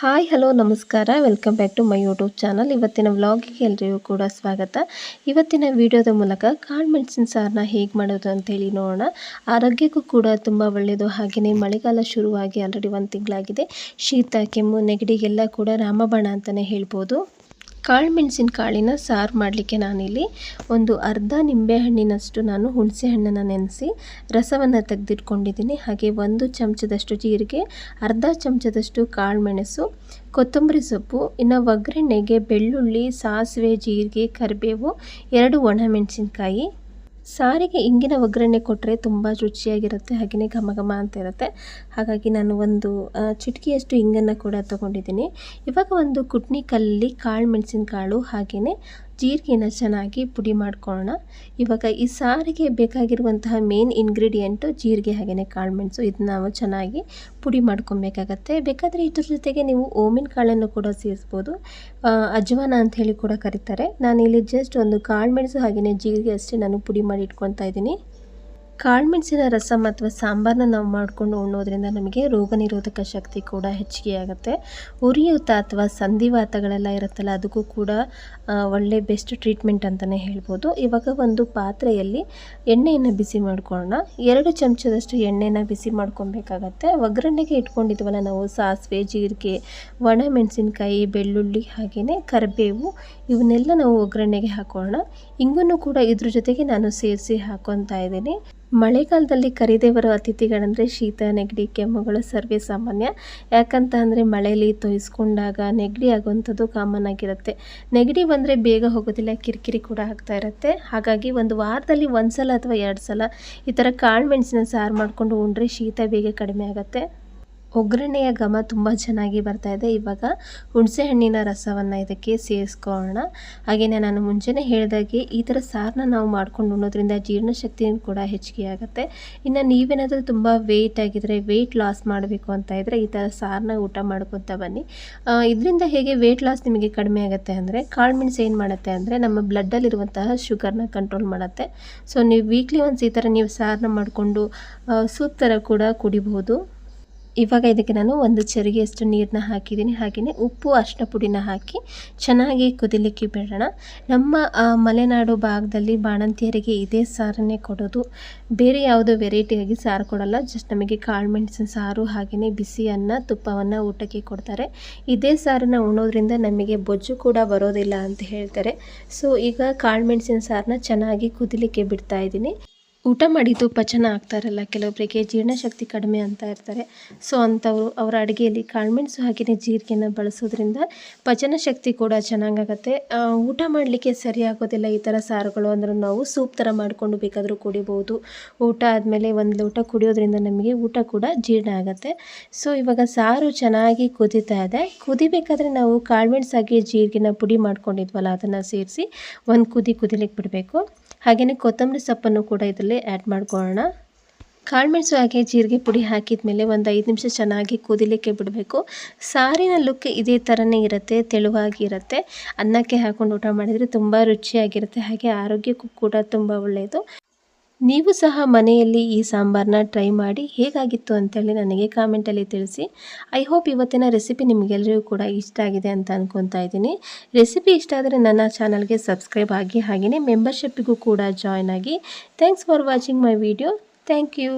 Hi, hello, ನಮಸ್ಕಾರ. Welcome back to my YouTube channel ಇವತ್ತಿನ ವ್ಲಾಗಿಗೆ ಎಲ್ರಿಗೂ ಕೂಡ ಸ್ವಾಗತ. ಇವತ್ತಿನ ವಿಡಿಯೋದ ಮೂಲಕ ಕಾಳು ಮೆಣಸಿನ ಸಾರನ್ನ ಹೇಗೆ ಮಾಡೋದು ಅಂತೇಳಿ ನೋಡೋಣ. ಆರೋಗ್ಯಕ್ಕೂ ಕೂಡ ತುಂಬ ಒಳ್ಳೆಯದು ಹಾಗೆಯೇ ಮಳೆಗಾಲ ಶುರುವಾಗಿ ಆಲ್ರೆಡಿ ಒಂದು ತಿಂಗಳಾಗಿದೆ. ಶೀತ, ಕೆಮ್ಮು ನೆಗಡಿಗೆಲ್ಲ ಕೂಡ ರಾಮಬಾಣ ಅಂತಲೇ ಹೇಳ್ಬೋದು. ಕಾಳು ಮೆಣಸಿನ ಕಾಳಿನ ಸಾರು ಮಾಡಲಿಕ್ಕೆ ನಾನಿಲ್ಲಿ ಒಂದು ಅರ್ಧ ನಿಂಬೆಹಣ್ಣಿನಷ್ಟು ನಾನು ಹುಣಸೆ ಹಣ್ಣನ್ನು ನೆನೆಸಿ ರಸವನ್ನು ತೆಗೆದಿಟ್ಕೊಂಡಿದ್ದೀನಿ. ಹಾಗೆ ಒಂದು ಚಮಚದಷ್ಟು ಜೀರಿಗೆ, ಅರ್ಧ ಚಮಚದಷ್ಟು ಕಾಳು ಮೆಣಸು ಕೊತ್ತಂಬರಿ ಸೊಪ್ಪು, ಇನ್ನು ಒಗ್ಗರಣೆಗೆ ಬೆಳ್ಳುಳ್ಳಿ, ಸಾಸಿವೆ, ಜೀರಿಗೆ, ಕರಿಬೇವು, ಎರಡು ಒಣಮೆಣಸಿನ್ಕಾಯಿ ಸಾರಿಗೆ ಇಂಗಿನ ಒಗ್ಗರಣೆ ಕೊಟ್ಟರೆ ತುಂಬ ರುಚಿಯಾಗಿರುತ್ತೆ ಹಾಗೆಯೇ ಘಮ ಘಮ ಅಂತ ಇರುತ್ತೆ. ಹಾಗಾಗಿ ನಾನು ಒಂದು ಚಿಟಕಿಯಷ್ಟು ಇಂಗನ್ನು ಕೂಡ ತೊಗೊಂಡಿದ್ದೀನಿ. ಇವಾಗ ಒಂದು ಕುಟ್ನಿ ಕಲ್ಲಲ್ಲಿ ಕಾಳು ಮೆಣಸಿನ ಕಾಳು ಹಾಗೆಯೇ ಜೀರಿಗೆನ ಚೆನ್ನಾಗಿ ಪುಡಿ ಮಾಡ್ಕೊಳ್ಳೋಣ. ಇವಾಗ ಈ ಸಾರಿಗೆ ಬೇಕಾಗಿರುವಂತಹ ಮೇನ್ ಇಂಗ್ರೀಡಿಯೆಂಟು ಜೀರಿಗೆ ಹಾಗೆಯೇ ಕಾಳುಮೆಣಸು ಇದನ್ನ ನಾವು ಚೆನ್ನಾಗಿ ಪುಡಿ ಮಾಡ್ಕೊಬೇಕಾಗತ್ತೆ. ಬೇಕಾದರೆ ಇದ್ರ ಜೊತೆಗೆ ನೀವು ಓಮಿನ ಕಾಳನ್ನು ಕೂಡ ಸೇರಿಸ್ಬೋದು. ಅಜ್ವಾನ ಅಂಥೇಳಿ ಕೂಡ ಕರೀತಾರೆ. ನಾನಿಲ್ಲಿ ಜಸ್ಟ್ ಒಂದು ಕಾಳುಮೆಣಸು ಹಾಗೆಯೇ ಜೀರಿಗೆ ಅಷ್ಟೇ ನಾನು ಪುಡಿ ಮಾಡಿ ಇಟ್ಕೊತಾ ಇದ್ದೀನಿ. ಕಾಳುಮೆಣಸಿನ ರಸಂ ಅಥವಾ ಸಾಂಬಾರನ್ನ ನಾವು ಮಾಡಿಕೊಂಡು ಉಣ್ಣೋದ್ರಿಂದ ನಮಗೆ ರೋಗ ನಿರೋಧಕ ಶಕ್ತಿ ಕೂಡ ಹೆಚ್ಚಿಗೆ ಆಗುತ್ತೆ ಉರಿಯೂತ ಅಥವಾ ಸಂಧಿವಾತಗಳೆಲ್ಲ ಇರುತ್ತಲ್ಲ, ಅದಕ್ಕೂ ಕೂಡ ಒಳ್ಳೆ ಬೆಸ್ಟ್ ಟ್ರೀಟ್ಮೆಂಟ್ ಅಂತಲೇ ಹೇಳ್ಬೋದು. ಇವಾಗ ಒಂದು ಪಾತ್ರೆಯಲ್ಲಿ ಎಣ್ಣೆಯನ್ನು ಬಿಸಿ ಮಾಡ್ಕೊಳ್ಳೋಣ. ಎರಡು ಚಮಚದಷ್ಟು ಎಣ್ಣೆನ ಬಿಸಿ ಮಾಡ್ಕೊಬೇಕಾಗತ್ತೆ. ಒಗ್ಗರಣೆಗೆ ಇಟ್ಕೊಂಡಿದ್ವಲ್ಲ ನಾವು ಸಾಸಿವೆ, ಜೀರಿಗೆ ಒಣ ಮೆಣಸಿನ್ಕಾಯಿ ಬೆಳ್ಳುಳ್ಳಿ ಹಾಗೆಯೇ ಕರಿಬೇವು, ಇವನ್ನೆಲ್ಲ ನಾವು ಒಗ್ಗರಣೆಗೆ ಹಾಕೋಣ ಇಂಗನ್ನು ಕೂಡ ಇದ್ರ ಜೊತೆಗೆ ನಾನು ಸೇರಿಸಿ ಹಾಕೊತಾ ಇದ್ದೀನಿ. ಮಳೆಗಾಲದಲ್ಲಿ ಕರಿದೇವರ ಅತಿಥಿಗಳಂದರೆ ಶೀತ, ನೆಗಡಿ, ಕೆಮ್ಮುಗಳು ಸರ್ವೇ ಸಾಮಾನ್ಯ. ಯಾಕಂತ ಅಂದರೆ ಮಳೆಯಲ್ಲಿ ತೊಯ್ಸ್ಕೊಂಡಾಗ ನೆಗಡಿ ಆಗುವಂಥದ್ದು ಕಾಮನ್ ಆಗಿರುತ್ತೆ. ನೆಗಡಿ ಬಂದರೆ ಬೇಗ ಹೋಗೋದಿಲ್ಲ, ಕಿರಿಕಿರಿ ಕೂಡ ಆಗ್ತಾ ಇರುತ್ತೆ. ಹಾಗಾಗಿ ಒಂದು ವಾರದಲ್ಲಿ ಒಂದು ಸಲ ಅಥವಾ ಎರಡು ಸಲ ಈ ಥರ ಕಾಳು ಮೆಣಸಿನ ಸಾರು ಮಾಡಿಕೊಂಡು ಉಂಡ್ರೆ ಶೀತ ಬೇಗ ಕಡಿಮೆ ಆಗುತ್ತೆ. ಒಗ್ಗರಣೆಯ ಘಮ ತುಂಬ ಚೆನ್ನಾಗಿ ಬರ್ತಾ ಇದೆ. ಇವಾಗ ಹುಣಸೆ ಹಣ್ಣಿನ ರಸವನ್ನು ಇದಕ್ಕೆ ಸೇರಿಸ್ಕೊಳ್ಳೋಣ. ಹಾಗೆಯೇ ನಾನು ಮುಂಚೆನೇ ಹೇಳಿದಾಗೆ ಈ ಥರ ಸಾರನ್ನ ನಾವು ಮಾಡ್ಕೊಂಡು ಉಣ್ಣೋದ್ರಿಂದ ಜೀರ್ಣಶಕ್ತಿ ಕೂಡ ಹೆಚ್ಚಿಗೆ ಆಗುತ್ತೆ. ಇನ್ನು ನೀವೇನಾದರೂ ತುಂಬ ವೆಯ್ಟ್ ಆಗಿದ್ರೆ ವೆಯ್ಟ್ ಲಾಸ್ ಮಾಡಬೇಕು ಅಂತ ಇದ್ದರೆ ಈ ಥರ ಸಾರನ್ನ ಊಟ ಮಾಡ್ಕೊತ ಬನ್ನಿ. ಇದರಿಂದ ಹೇಗೆ ವೆಯ್ಟ್ ಲಾಸ್ ನಿಮಗೆ ಕಡಿಮೆ ಆಗುತ್ತೆ ಅಂದರೆ ಕಾಳು ಮೆಣಸು ಏನು ಮಾಡುತ್ತೆ ಅಂದರೆ ನಮ್ಮ ಬ್ಲಡ್ಡಲ್ಲಿರುವಂತಹ ಶುಗರ್ನ ಕಂಟ್ರೋಲ್ ಮಾಡುತ್ತೆ. ಸೊ ನೀವು ವೀಕ್ಲಿ ಒನ್ಸ್ ಈ ಥರ ನೀವು ಸಾರನ್ನ ಮಾಡಿಕೊಂಡು ಸೂಪ್ ಥರ ಕೂಡ ಕುಡಿಬಹುದು. ಇವಾಗ ಇದಕ್ಕೆ ನಾನು ಒಂದು ಚರಿಗೆಯಷ್ಟು ನೀರನ್ನ ಹಾಕಿದ್ದೀನಿ. ಹಾಗೆಯೇ ಉಪ್ಪು ಅರ್ಶಿನ ಪುಡಿನ ಹಾಕಿ ಚೆನ್ನಾಗಿ ಕುದಿಲಿಕ್ಕೆ ಬಿಡೋಣ. ನಮ್ಮ ಮಲೆನಾಡು ಭಾಗದಲ್ಲಿ ಬಾಣಂತಿಯರಿಗೆ ಇದೇ ಸಾರನ್ನೇ ಕೊಡೋದು. ಬೇರೆ ಯಾವುದೋ ವೆರೈಟಿಯಾಗಿ ಸಾರು ಕೊಡೋಲ್ಲ. ಜಸ್ಟ್ ನಮಗೆ ಕಾಳು ಮೆಣಸಿನ ಸಾರು, ಹಾಗೆಯೇ ಬಿಸಿ ಅನ್ನ, ತುಪ್ಪವನ್ನು ಊಟಕ್ಕೆ ಕೊಡ್ತಾರೆ. ಇದೇ ಸಾರನ್ನ ಉಣ್ಣೋದ್ರಿಂದ ನಮಗೆ ಬೊಜ್ಜು ಕೂಡ ಬರೋದಿಲ್ಲ ಅಂತ ಹೇಳ್ತಾರೆ. ಸೊ, ಈಗ ಕಾಳು ಮೆಣಸಿನ ಸಾರನ್ನ ಚೆನ್ನಾಗಿ ಕುದಿಲಿಕ್ಕೆ ಬಿಡ್ತಾ ಇದ್ದೀನಿ. ಊಟ ಮಾಡಿದ್ದು ಪಚನ ಆಗ್ತಾ ಇರಲ್ಲ ಕೆಲವೊಬ್ಬರಿಗೆ ಜೀರ್ಣಶಕ್ತಿ ಕಡಿಮೆ ಅಂತ ಇರ್ತಾರೆ. ಸೊ ಅಂಥವರು ಅವರ ಅಡುಗೆಯಲ್ಲಿ ಕಾಳುಮೆಣಸು ಹಾಗೆಯೇ ಜೀರಿಗೆನ ಬಳಸೋದ್ರಿಂದ ಪಚನ ಶಕ್ತಿ ಕೂಡ ಚೆನ್ನಾಗಾಗತ್ತೆ. ಊಟ ಮಾಡಲಿಕ್ಕೆ ಸರಿ ಆಗೋದಿಲ್ಲ ಈ ಥರ ಸಾರುಗಳು ಅಂದ್ರೆ ನಾವು ಸೂಪ್ ಥರ ಮಾಡಿಕೊಂಡು ಬೇಕಾದರೂ ಕುಡಿಬೋದು. ಊಟ ಆದಮೇಲೆ ಒಂದು ಲೋಟ ಕುಡಿಯೋದ್ರಿಂದ ನಮಗೆ ಊಟ ಕೂಡ ಜೀರ್ಣ ಆಗುತ್ತೆ. ಸೊ ಇವಾಗ ಸಾರು ಚೆನ್ನಾಗಿ ಕುದೀತಾ ಇದೆ. ಕುದಿಬೇಕಾದ್ರೆ ನಾವು ಕಾಳುಮೆಣಸು ಹಾಗೆ ಜೀರಿಗೆನ ಪುಡಿ ಮಾಡ್ಕೊಂಡಿದ್ವಲ್ಲ, ಅದನ್ನು ಸೇರಿಸಿ ಒಂದು ಕುದಿ ಕುದಿಲಿಕ್ಕೆ ಬಿಡಬೇಕು. ಹಾಗೆಯೇ ಕೊತ್ತಂಬರಿ ಸೊಪ್ಪನ್ನು ಕೂಡ ಇದರಲ್ಲಿ ಆ್ಯಡ್ ಮಾಡ್ಕೊಳ್ಳೋಣ. ಕಾಳುಮೆಣಸು ಹಾಗೆ ಜೀರಿಗೆ ಪುಡಿ ಹಾಕಿದ ಮೇಲೆ ಒಂದು ಐದು ನಿಮಿಷ ಚೆನ್ನಾಗಿ ಕುದಿಲಿಕ್ಕೆ ಬಿಡಬೇಕು. ಸಾರಿನ ಲುಕ್ ಇದೇ ಥರನೇ ಇರುತ್ತೆ ತೆಳುವಾಗಿರುತ್ತೆ ಅನ್ನಕ್ಕೆ ಹಾಕೊಂಡು ಊಟ ಮಾಡಿದರೆ ತುಂಬ ರುಚಿಯಾಗಿರುತ್ತೆ, ಹಾಗೆ ಆರೋಗ್ಯಕ್ಕೂ ಕೂಡ ತುಂಬ ಒಳ್ಳೆಯದು ನೀವು ಸಹ ಮನೆಯಲ್ಲಿ ಈ ಸಾಂಬಾರನ್ನ ಟ್ರೈ ಮಾಡಿ ಹೇಗಾಗಿತ್ತು ಅಂತೇಳಿ ನನಗೆ ಕಾಮೆಂಟಲ್ಲಿ ತಿಳಿಸಿ. ಐ ಹೋಪ್ ಇವತ್ತಿನ ರೆಸಿಪಿ ನಿಮಗೆಲ್ಲರಿಗೂ ಕೂಡ ಇಷ್ಟ ಆಗಿದೆ ಅಂತ ಅಂದ್ಕೊತಾ ಇದ್ದೀನಿ. ರೆಸಿಪಿ ಇಷ್ಟ ಆದರೆ ನನ್ನ ಚಾನಲ್ಗೆ ಸಬ್ಸ್ಕ್ರೈಬ್ ಆಗಿ, ಹಾಗೆಯೇ ಮೆಂಬರ್ಶಿಪ್ಪಿಗೂ ಕೂಡ ಜಾಯ್ನ್ ಆಗಿ. Thanks for watching my video thank you